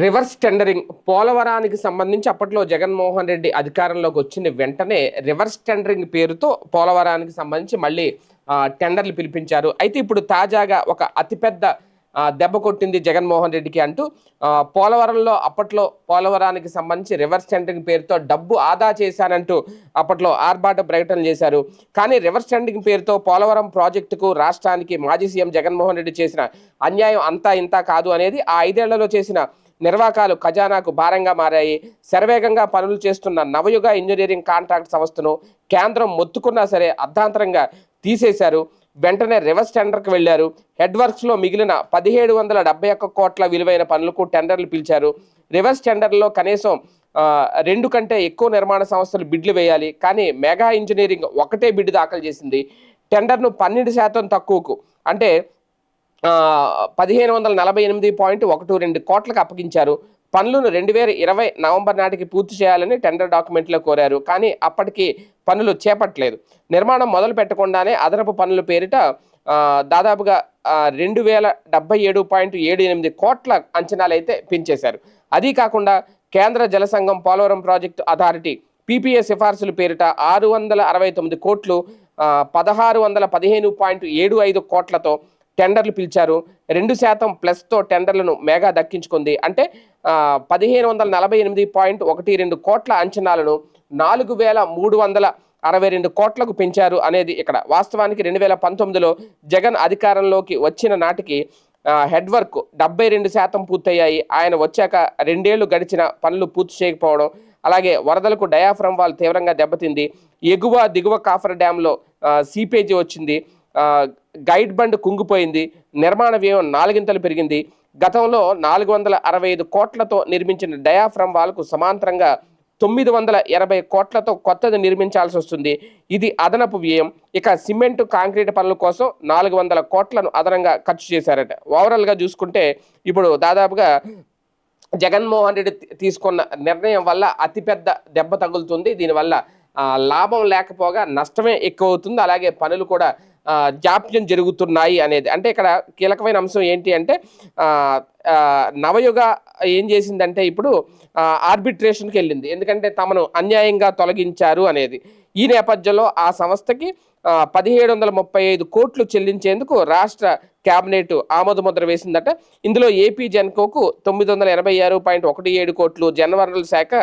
Reverse tendering పోలవరానికి సంబంధించి అప్పట్లో జగన్మోహన్ రెడ్డి అధికారంలోకి వచ్చిన వెంటనే రివర్స్ టెండరింగ్ పేరుతో పోలవరానికి సంబంధించి మళ్ళీ టెండర్లు పిలిపించారు. అయితే ఇప్పుడు తాజాగా ఒక అతిపెద్ద దెబ్బ కొట్టింది జగన్మోహన్ రెడ్డికి అంటూ పోలవరంలో అప్పట్లో పోలవరానికి సంబంధించి రివర్స్ టెండరింగ్ పేరుతో డబ్బు ఆదా చేశానంటూ అప్పట్లో ఆర్భాట ప్రకటన చేశారు. కానీ రివర్స్ టెండరింగ్ పేరుతో పోలవరం ప్రాజెక్టుకు రాష్ట్రానికి మాజీ సీఎం జగన్మోహన్ రెడ్డి చేసిన అన్యాయం అంతా ఇంత కాదు అనేది ఆ ఐదేళ్ళలో చేసిన నిర్వాకాలు ఖజానాకు భారంగా మారాయి. శరవేగంగా పనులు చేస్తున్న నవయుగ ఇంజనీరింగ్ కాంట్రాక్ట్ సంస్థను కేంద్రం మొత్తుకున్నా సరే అర్ధాంతరంగా తీసేశారు. వెంటనే రివర్స్ టెండర్కి వెళ్ళారు హెడ్ వర్క్స్లో మిగిలిన పదిహేడు వందల డెబ్బై ఒక్క కోట్ల విలువైన పనులకు టెండర్లు పిలిచారు. రివర్స్ టెండర్లో కనీసం రెండు కంటే ఎక్కువ నిర్మాణ సంస్థలు బిడ్లు వేయాలి. కానీ మెగా ఇంజనీరింగ్ ఒకటే బిడ్ దాఖలు చేసింది. టెండర్ను పన్నెండు శాతం తక్కువకు అంటే పదిహేను వందల నలభై ఎనిమిది పాయింట్ ఒకటి రెండు కోట్లకు అప్పగించారు. పనులను రెండు వేల ఇరవై నవంబర్ నాటికి పూర్తి చేయాలని టెండర్ డాక్యుమెంట్లో కోరారు. కానీ అప్పటికి పనులు చేపట్టలేదు. నిర్మాణం మొదలు పెట్టకుండానే అదనపు పనుల పేరిట దాదాపుగా రెండు వేల డెబ్బై ఏడు పాయింట్ ఏడు ఎనిమిది కోట్ల అంచనాలు అయితే పెంచేశారు. అదీ కాకుండా కేంద్ర జలసంఘం పోలవరం ప్రాజెక్టు అథారిటీ పీపీఏ సిఫార్సుల పేరిట ఆరు వందల అరవై తొమ్మిది కోట్లు పదహారు వందల పదిహేను పాయింట్ ఏడు ఐదు కోట్లతో టెండర్లు పిలిచారు. రెండు శాతం ప్లస్తో టెండర్లను మేఘా దక్కించుకుంది. అంటే పదిహేను వందల నలభై ఎనిమిది పాయింట్ ఒకటి రెండు కోట్ల అంచనాలను నాలుగు వేల మూడు వందల అరవై రెండు కోట్లకు పెంచారు అనేది ఇక్కడ. వాస్తవానికి రెండు వేల పంతొమ్మిదిలో జగన్ అధికారంలోకి వచ్చిన నాటికి హెడ్ వర్క్ డెబ్బై రెండు శాతం పూర్తయ్యాయి. ఆయన వచ్చాక రెండేళ్ళు గడిచిన పనులు పూర్తి చేయకపోవడం అలాగే వరదలకు డయాఫ్రమ్ వాల్ తీవ్రంగా దెబ్బతింది. ఎగువ దిగువ కాఫర్ డ్యాంలో సీపేజీ వచ్చింది. గైడ్ బండ్ కుంగిపోయింది. నిర్మాణ వ్యయం నాలుగింతలు పెరిగింది. గతంలో నాలుగు వందల అరవై ఐదు కోట్లతో నిర్మించిన డయాఫ్రమ్ వాల్కు సమాంతరంగా తొమ్మిది వందల ఎనభై కోట్లతో కొత్తది నిర్మించాల్సి వస్తుంది. ఇది అదనపు వ్యయం. ఇక సిమెంట్ కాంక్రీట్ పనుల కోసం నాలుగు వందల కోట్లను అదనంగా ఖర్చు చేశారట. ఓవరాల్గా చూసుకుంటే ఇప్పుడు దాదాపుగా జగన్మోహన్ రెడ్డి తీసుకున్న నిర్ణయం వల్ల అతిపెద్ద దెబ్బ తగులుతుంది. దీనివల్ల లాభం లేకపోగా నష్టమే ఎక్కువ అవుతుంది అలాగే పనులు కూడా జాప్యం జరుగుతున్నాయి అనేది. అంటే ఇక్కడ కీలకమైన అంశం ఏంటి అంటే నవయుగ ఏం చేసిందంటే ఇప్పుడు ఆర్బిట్రేషన్కి వెళ్ళింది. ఎందుకంటే తమను అన్యాయంగా తొలగించారు అనేది. ఈ నేపథ్యంలో ఆ సంస్థకి పదిహేడు వందల ముప్పై ఐదు కోట్లు చెల్లించేందుకు రాష్ట్ర కేబినెట్ ఆమోదముద్ర వేసిందట. ఇందులో ఏపీ జెన్కోకు తొమ్మిది వందల ఎనభై ఆరు పాయింట్ ఒకటి ఏడు కోట్లు జనవరుల శాఖ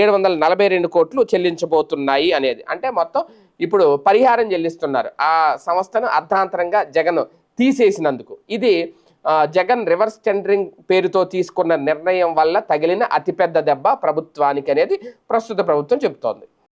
ఏడు వందల నలభై రెండు కోట్లు చెల్లించబోతున్నాయి అనేది. అంటే మొత్తం ఇప్పుడు పరిహారం చెల్లిస్తున్నారు. ఆ సంస్థను అర్ధాంతరంగా జగన్ తీసేసినందుకు. ఇది జగన్ రివర్స్ టెండరింగ్ పేరుతో తీసుకున్న నిర్ణయం వల్ల తగిలిన అతిపెద్ద దెబ్బ ప్రభుత్వానికి అనేది ప్రస్తుత ప్రభుత్వం చెబుతోంది.